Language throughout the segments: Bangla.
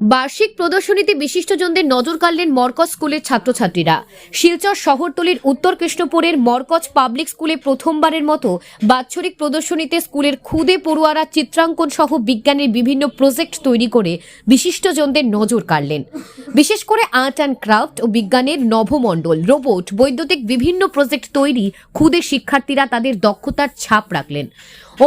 বার্ষিক প্রদর্শনীতে বিশিষ্টজনদের নজর কাড়লেন মরকজ স্কুলের ছাত্রছাত্রীরা। শিলচর শহরতলির উত্তর কৃষ্ণপুরের মরকজ পাবলিক স্কুলে প্রথমবারের মতো বাৎসরিক প্রদর্শনীতে স্কুলের খুদে পড়ুয়ারা চিত্রাঙ্কন সহ বিজ্ঞানের বিভিন্ন প্রজেক্ট তৈরি করে বিশিষ্টজনদের নজর কাড়লেন। বিশেষ করে আর্ট অ্যান্ড ক্রাফট ও বিজ্ঞানের নভমণ্ডল রোবট, বৈদ্যুতিক বিভিন্ন প্রজেক্ট তৈরি খুদে শিক্ষার্থীরা তাদের দক্ষতার ছাপ রাখলেন।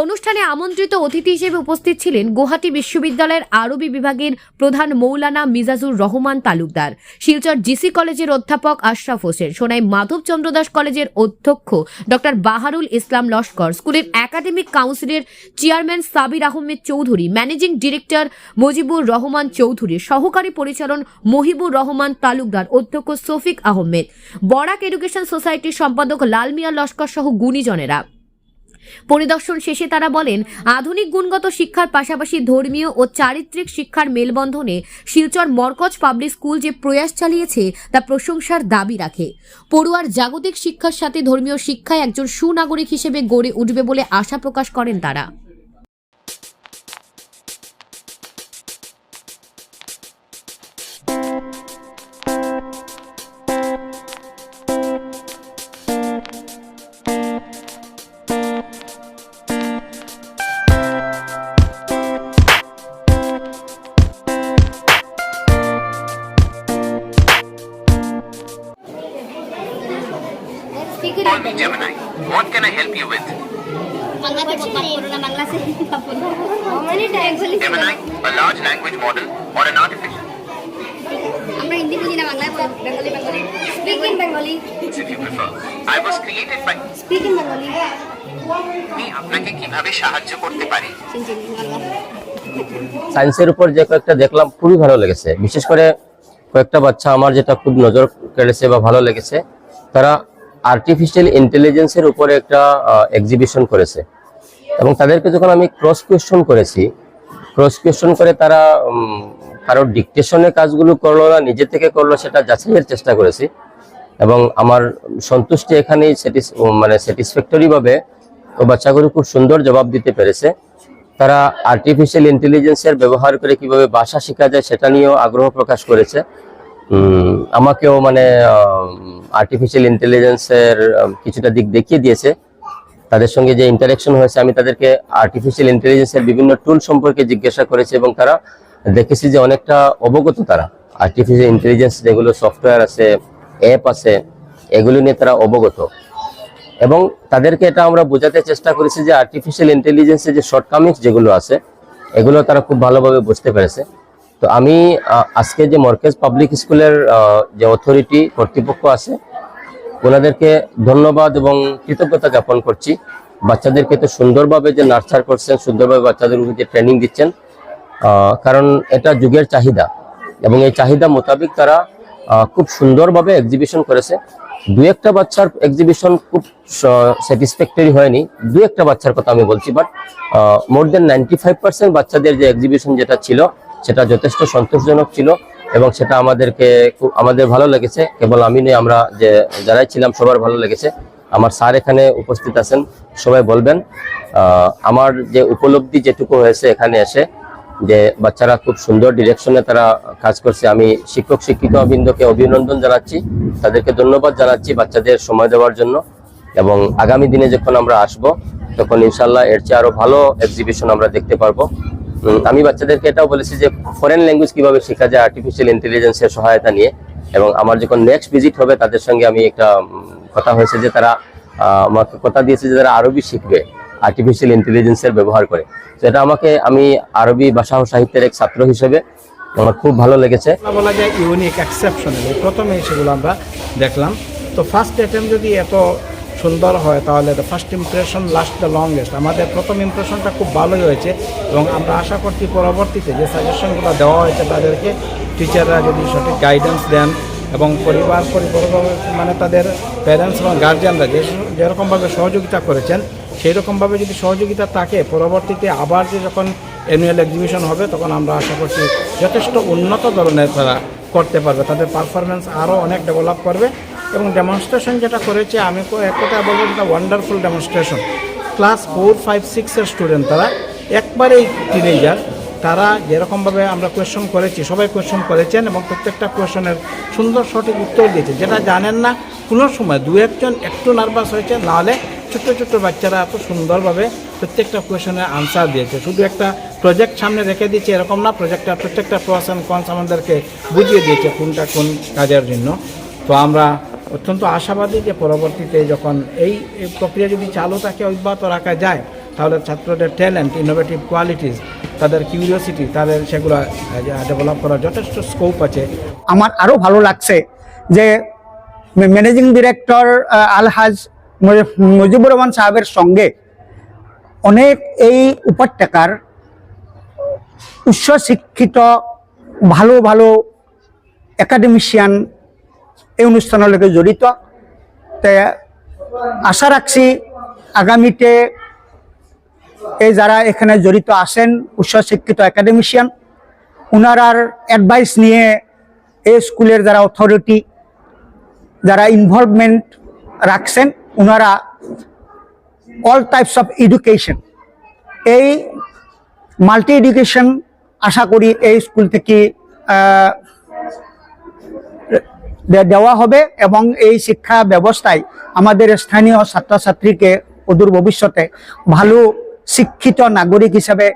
অনুষ্ঠানে আমন্ত্রিত অতিথি হিসেবে উপস্থিত ছিলেন গুয়াহাটি বিশ্ববিদ্যালয়ের আরবি বিভাগের প্রধান মৌলানা মিজাজুর রহমান তালুকদার, শিলচর জিসি কলেজের অধ্যাপক আশরাফ হোসেন, সোনাই মাধবচন্দ্র দাস কলেজের অধ্যক্ষ ডক্টর বাহারুল ইসলাম লস্কর, স্কুলের একাডেমিক কাউন্সিলের chairman Sabir Ahmed Chowdhury, managing director Mujibur Rahman Chowdhury, সহকারী পরিচালন মহিবুর রহমান তালুকদার, অধ্যক্ষ সফিক আহমেদ, বরাক এডুকেশন সোসাইটির সম্পাদক লালমিয়া লস্কর সহ গুণীজনেরা। পরিদর্শন শেষে তারা বলেন, আধুনিক গুণগত শিক্ষার পাশাপাশি ধর্মীয় ও চারিত্রিক শিক্ষার মেলবন্ধনে শিলচর মরকজ পাবলিক স্কুল যে প্রয়াস চালিয়েছে, তা প্রশংসার দাবি রাখে। পড়ুয়ার জাগতিক শিক্ষার সাথে ধর্মীয় শিক্ষায় একজন সুনাগরিক হিসেবে গড়ে উঠবে বলে আশা প্রকাশ করেন তারা। Call me Gemini. What can I help you with? Gemini, a large language model or an artificial? আমরা হিন্দি বুঝি না বাংলায় Bengali Bengali speak in Bengali if you prefer. I was created by speak in Bengali আমি আপনাকে কীভাবে সাহায্য করতে পারি? সায়েন্সের উপর যে কয়েকটা দেখলাম খুবই ভালো লেগেছে। বিশেষ করে কয়েকটা বাচ্চা আমার যেটা খুব নজর কেড়েছে বা ভালো লেগেছে তারা আর্টিফিশিয়াল ইন্টেলিজেন্সের উপরে একটা এক্সিবিশন করেছে। এবং তাদেরকে যখন আমি ক্রস কোয়েশ্চন করেছি ক্রস কোয়েশ্চন করে তারা কারোর ডিকটেশনে কাজগুলো করল না, নিজে থেকে করল, সেটা যাচাইয়ের চেষ্টা করেছি। এবং আমার সন্তুষ্টি এখানেই মানে স্যাটিসফ্যাক্টরি ভাবে ও বাচ্চাগুলো খুব সুন্দর জবাব দিতে পেরেছে। তারা আর্টিফিশিয়াল ইন্টেলিজেন্সের ব্যবহার করে কীভাবে ভাষা শেখা যায়, সেটা নিয়েও আগ্রহ প্রকাশ করেছে। আমাকেও মানে আর্টিফিশিয়াল ইন্টেলিজেন্সের কিছুটা দিক দেখিয়ে দিয়েছে। তাদের সঙ্গে যে ইন্টারাকশন হয়েছে, আমি তাদেরকে আর্টিফিশিয়াল ইন্টেলিজেন্সের বিভিন্ন টুল সম্পর্কে জিজ্ঞাসা করেছি এবং তারা দেখেছি যে অনেকটা অবগত তারা। আর্টিফিশিয়াল ইন্টেলিজেন্স যেগুলো সফটওয়্যার আছে অ্যাপ আছে, এগুলো নিয়ে তারা অবগত। এবং তাদেরকে এটা আমরা বোঝাতে চেষ্টা করেছি যে আর্টিফিশিয়াল ইন্টেলিজেন্সের যে শর্টকামিংস যেগুলো আছে, এগুলো তারা খুব ভালোভাবে বুঝতে পেরেছে। তো আমি আজকে যে মর্কেজ পাবলিক স্কুলের যে অথরিটি কর্তৃপক্ষ আছে, ওনাদেরকে ধন্যবাদ এবং কৃতজ্ঞতা জ্ঞাপন করছি। বাচ্চাদেরকে তো সুন্দরভাবে যে নার্সার করছেন, সুন্দরভাবে বাচ্চাদেরকে যে ট্রেনিং দিচ্ছেন কারণ এটা যুগের চাহিদা এবং এই চাহিদা মোতাবেক তারা খুব সুন্দরভাবে এক্সিবিশন করেছে। দু একটা বাচ্চার এক্সিবিশন খুব স্যাটিসফ্যাক্টরি হয়নি। দু একটা বাচ্চার কথা আমি বলছি but more than ninety five percent বাচ্চাদের যে এক্সিবিশন যেটা ছিল সেটা যথেষ্ট সন্তোষজনক ছিল এবং সেটা আমাদেরকে খুব, আমাদের ভালো লেগেছে। কেবল আমি নই, আমরা যে, যারাই ছিলাম, সবার ভালো লেগেছে। আমার স্যার এখানে উপস্থিত আছেন, সবাই বলবেন। আমার যে উপলব্ধি যেটুকু হয়েছে এখানে এসে, যে বাচ্চারা খুব সুন্দর ডিরেকশনে তারা কাজ করছে, আমি শিক্ষক শিক্ষিকা বৃন্দকে অভিনন্দন জানাচ্ছি। তাদেরকে ধন্যবাদ জানাচ্ছি বাচ্চাদের সময় দেওয়ার জন্য। এবং আগামী দিনে যখন আমরা আসব, তখন ইনশাল্লাহ এর চেয়ে আরও ভালো এক্সিবিশন আমরা দেখতে পারব। আমি বাচ্চাদেরকে এটাও বলেছি যে ফরেন ল্যাঙ্গুয়েজ কীভাবে শেখা যায় আর্টিফিশিয়াল ইন্টেলিজেন্সের সহায়তা নিয়ে। এবং আমার যখন নেক্সট ভিজিট হবে, তাদের সঙ্গে আমি একটা কথা হয়েছে যে তারা আমাকে কথা দিয়েছে যে তারা আরবি শিখবে আর্টিফিশিয়াল ইন্টেলিজেন্সের ব্যবহার করে। তো এটা আমাকে, আমি আরবি ভাষা ও সাহিত্যের এক ছাত্র হিসেবে আমার খুব ভালো লেগেছে। বলা যায় ইউনিক এক্সেপশনাল প্রথমে সেগুলো আমরা দেখলাম। তো ফার্স্ট অ্যাটেম্প যদি এত সুন্দর হয়, তাহলে first impression last the longest আমাদের প্রথম ইমপ্রেশনটা খুব ভালোই হয়েছে এবং আমরা আশা করছি পরবর্তীতে যে সাজেশনগুলো দেওয়া হয়েছে তাদেরকে টিচাররা যদি সঠিক গাইডেন্স দেন এবং পরিবার পরিবারভাবে মানে তাদের প্যারেন্টস এবং গার্জিয়ানরা যে যেরকমভাবে সহযোগিতা করেছেন সেই রকমভাবে যদি সহযোগিতা থাকে, পরবর্তীতে আবার যে যখন অ্যানুয়াল এক্সিবিশন হবে, তখন আমরা আশা করছি যথেষ্ট উন্নত ধরনের তারা করতে পারবে। তাদের পারফরমেন্স আরও অনেক ডেভেলপ করবে। এবং ডেমনস্ট্রেশন যেটা করেছে, আমি এক কথা বলব এটা wonderful demonstration class four five সিক্সের স্টুডেন্ট তারা একবারেই টিনেজার তারা যেরকমভাবে আমরা কোয়েশন করেছি, সবাই কোয়েশন করেছেন এবং প্রত্যেকটা কোয়েশনের সুন্দর সঠিক উত্তর দিয়েছে। যেটা জানেন না, কোনো সময় দু একজন একটু নার্ভাস হয়েছে নাহলে ছোট্ট ছোট্ট বাচ্চারা এত সুন্দরভাবে প্রত্যেকটা কোয়েশনের আনসার দিয়েছে। শুধু একটা প্রজেক্ট সামনে রেখে দিয়েছে, এরকম না প্রজেক্টটা প্রত্যেকটা অ্যান্ড কনস আমাদেরকে বুঝিয়ে দিয়েছে কোনটা কোন কাজের জন্য। তো আমরা অত্যন্ত আশাবাদী যে পরবর্তীতে যখন এই প্রক্রিয়া যদি চালু থাকে, অব্যাহত রাখা যায়, তাহলে ছাত্রদের ট্যালেন্ট ইনোভেটিভ কোয়ালিটিস তাদের কিউরিওসিটি তাদের সেগুলো ডেভেলপ করার যথেষ্ট স্কোপ আছে। আমার আরও ভালো লাগছে যে ম্যানেজিং ডিরেক্টর আলহাজ মুজি- মুজিবুর রহমান সাহেবের সঙ্গে অনেক এই উপত্যকার উচ্চ শিক্ষিত ভালো ভালো একাডেমিশিয়ান এই অনুষ্ঠানলৈকে জড়িত। আশা রাখছি আগামীতে এই যারা এখানে জড়িত আছেন উচ্চ শিক্ষিত একাডেমিশিয়ান ওনারার অ্যাডভাইস নিয়ে এই স্কুলের যারা অথরিটি যারা ইনভলভমেন্ট রাখছেন ওনারা অল টাইপস অফ এডুকেশন এই মাল্টি এডুকেশন আশা করি এই স্কুল থেকে দেওয়া হবে এবং এই শিক্ষা ব্যবস্থায় আমাদের স্থানীয় ছাত্রছাত্রীকে অদূর ভবিষ্যতে ভালো শিক্ষিত নাগরিক হিসাবে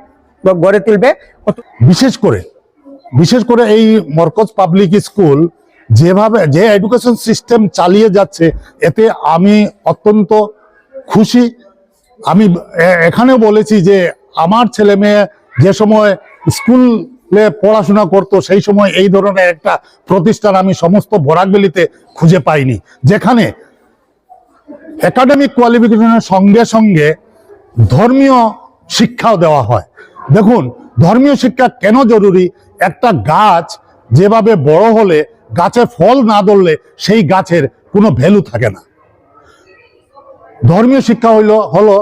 গড়ে তুলবে। বিশেষ করে বিশেষ করে এই মরকজ পাবলিক স্কুল যেভাবে, যে এডুকেশন সিস্টেম চালিয়ে যাচ্ছে, এতে আমি অত্যন্ত খুশি। আমি এ- এখানেও বলেছি যে আমার ছেলে মেয়ে যে সময় স্কুলে পড়াশোনা করতো, সেই সময় এই ধরনের একটা প্রতিষ্ঠান আমি সমস্ত বরাকবেলিতে খুঁজে পাইনি। যেখানে একাডেমিক কোয়ালিফিকেশনের সঙ্গে সঙ্গে ধর্মীয় শিক্ষাও দেওয়া হয়। দেখুন, ধর্মীয় শিক্ষা কেন জরুরি? একটা গাছ যেভাবে বড় হলে, গাছে ফল না ধরলে সেই গাছের কোনো ভ্যালু থাকে না। ধর্মীয় শিক্ষা হইল, হলো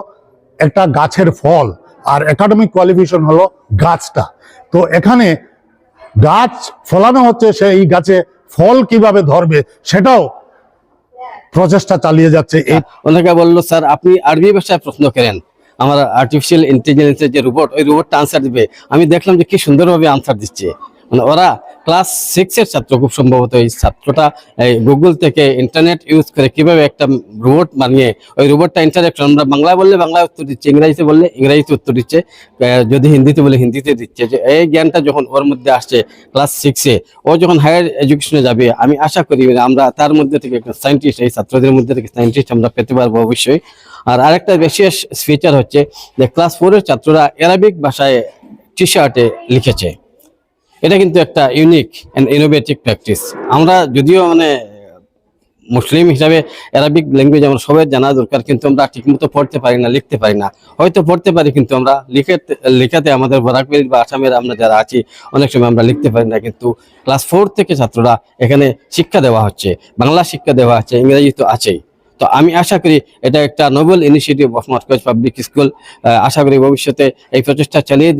একটা গাছের ফল, আর একাডেমিক কোয়ালিফিকেশন হলো গাছটা। তো এখানে গাছ ফলানো হচ্ছে সেই গাছে ফল কীভাবে ধরবে সেটাও প্রচেষ্টা চালিয়ে যাচ্ছে। অনেকে ওনাকে বলল, স্যার, আপনি আরবি ভাষায় প্রশ্ন করেন। আমার আর্টিফিশিয়াল ইন্টেলিজেন্সের যে রোবট ওই রোবটটা আনসার দিবে। আমি দেখলাম যে কি সুন্দরভাবে আনসার দিচ্ছে। মানে ওরা ক্লাস সিক্স এর ছাত্র, খুব সম্ভবত এই ছাত্রটা, এই গুগল থেকে ইন্টারনেট ইউজ করে কীভাবে একটা রোবট বানিয়ে, ওই রোবটটা ইন্টারাকশন আমরা বাংলায় বললে বাংলায় উত্তর দিচ্ছে, ইংরাজিতে বললে ইংরাজিতে উত্তর দিচ্ছে যদি হিন্দিতে বলে হিন্দিতে দিচ্ছে, যে এই জ্ঞানটা যখন ওর মধ্যে আসছে ক্লাস সিক্সে ও যখন হায়ার এডুকেশনে যাবে, আমি আশা করি আমরা তার মধ্যে থেকে একটা সায়েন্টিস্ট এই ছাত্রদের মধ্যে থেকে সায়েন্টিস্ট আমরা পেতে পারব অবশ্যই। আর আরেকটা বিশেষ ফিচার হচ্ছে যে ক্লাস ফোরের ছাত্ররা অ্যারাবিক ভাষায় টি শার্টে লিখেছে। এটা কিন্তু একটা ইউনিক অ্যান্ড ইনোভেটিভ প্র্যাকটিস আমরা যদিও মানে মুসলিম হিসাবে অ্যারাবিক ল্যাঙ্গুয়েজ আমরা সবাই জানা দরকার, কিন্তু আমরা ঠিকমতো পড়তে পারি না, লিখতে পারি না। হয়তো পড়তে পারি, কিন্তু আমরা লিখে, লেখাতে আমাদের বরাকবেল বা আসামের আমরা যারা আছি, অনেক সময় আমরা লিখতে পারি না, কিন্তু ক্লাস ফোর থেকে ছাত্ররা এখানে শিক্ষা দেওয়া হচ্ছে, বাংলা শিক্ষা দেওয়া হচ্ছে, ইংরেজি তো আছেই। তো আমি আশা করি এটা একটা noble initiative of Markaz public school আশা করি ভবিষ্যতে এই প্রচেষ্টা চালিয়ে